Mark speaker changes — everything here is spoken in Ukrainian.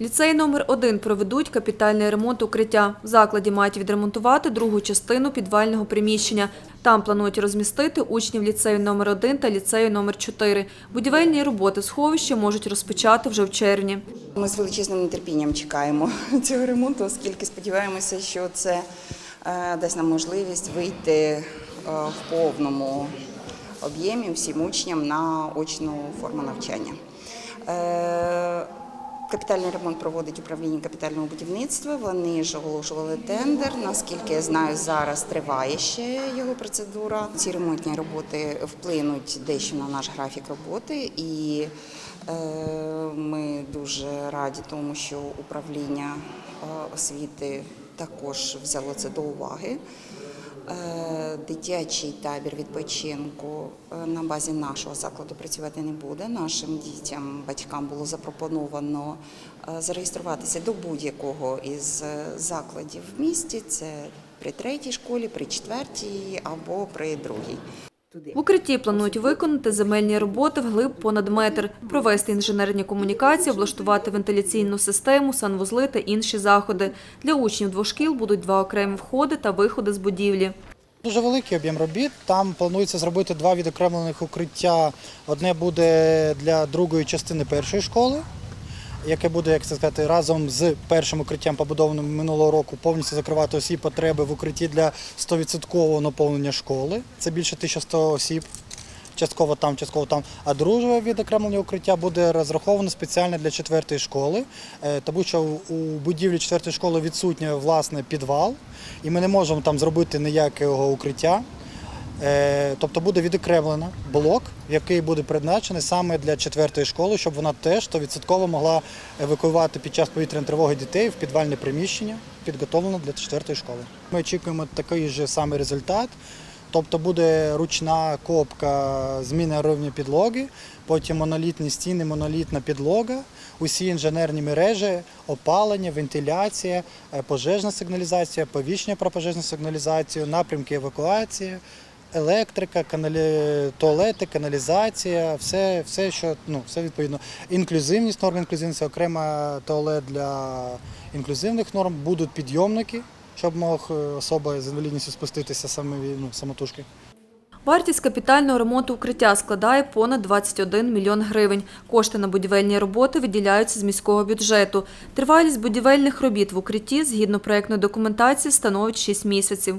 Speaker 1: Ліцей номер 1 проведуть капітальний ремонт укриття. В закладі мають відремонтувати другу частину підвального приміщення. Там планують розмістити учнів ліцею номер 1 та ліцею номер 4. Будівельні роботи сховища можуть розпочати вже в червні.
Speaker 2: Ми з величезним нетерпінням чекаємо цього ремонту, оскільки сподіваємося, що це е, дасть нам можливість вийти е, в повному об'ємі всім учням на очну форму навчання. Капітальний ремонт проводить управління капітального будівництва. Вони ж оголошували тендер. Наскільки я знаю, зараз триває ще його процедура. Ці ремонтні роботи вплинуть дещо на наш графік роботи, і е, ми дуже раді тому, що управління е, освіти також взяло це до уваги. Е, Дитячий табір відпочинку е, на базі нашого закладу працювати не буде. Нашим дітям, батькам було запропоновано е, зареєструватися до будь-якого із закладів в місті. Це при третій школі, при четвертій або при другій.
Speaker 1: В укритті планують виконати земельні роботи вглиб понад метр, провести інженерні комунікації, облаштувати вентиляційну систему, санвузли та інші заходи. Для учнів двох шкіл будуть два окремі входи та виходи з будівлі.
Speaker 3: Дуже великий об'єм робіт. Там планується зробити два відокремлених укриття. Одне буде для другої частини першої школи, яке буде, як це сказати, разом з першим укриттям, побудованим минулого року, повністю закривати усі потреби в укритті для 100% наповнення школи. Це більше 1100 осіб. Частково там, частково там. А друге відокремлення укриття буде розраховано спеціально для четвертої школи, е, тому що у будівлі четвертої школи відсутній власне підвал, і ми не можемо там зробити ніякого укриття. Е, Тобто буде відокремлено блок, який буде призначений саме для четвертої школи, щоб вона теж 100% могла евакуювати під час повітряної тривоги дітей в підвальне приміщення, підготовлено для четвертої школи. Ми очікуємо такий же самий результат. Тобто буде ручна копка, зміна рівня підлоги, потім монолітні стіни, монолітна підлога, усі інженерні мережі, опалення, вентиляція, е, пожежна сигналізація, повіщення про пожежну сигналізацію, напрямки евакуації, електрика, каналі... туалети, каналізація, все, все, що ну, все відповідно. Інклюзивність норм інклюзивності, окрема туалет для інклюзивних норм, будуть підйомники щоб мог е, особа з інвалідністю спуститися саме ну, самотужки.
Speaker 1: Вартість капітального ремонту укриття складає понад 21 мільйон гривень. Кошти на будівельні роботи виділяються з міського бюджету. Тривалість будівельних робіт в укритті згідно проектної документації становить 6 місяців.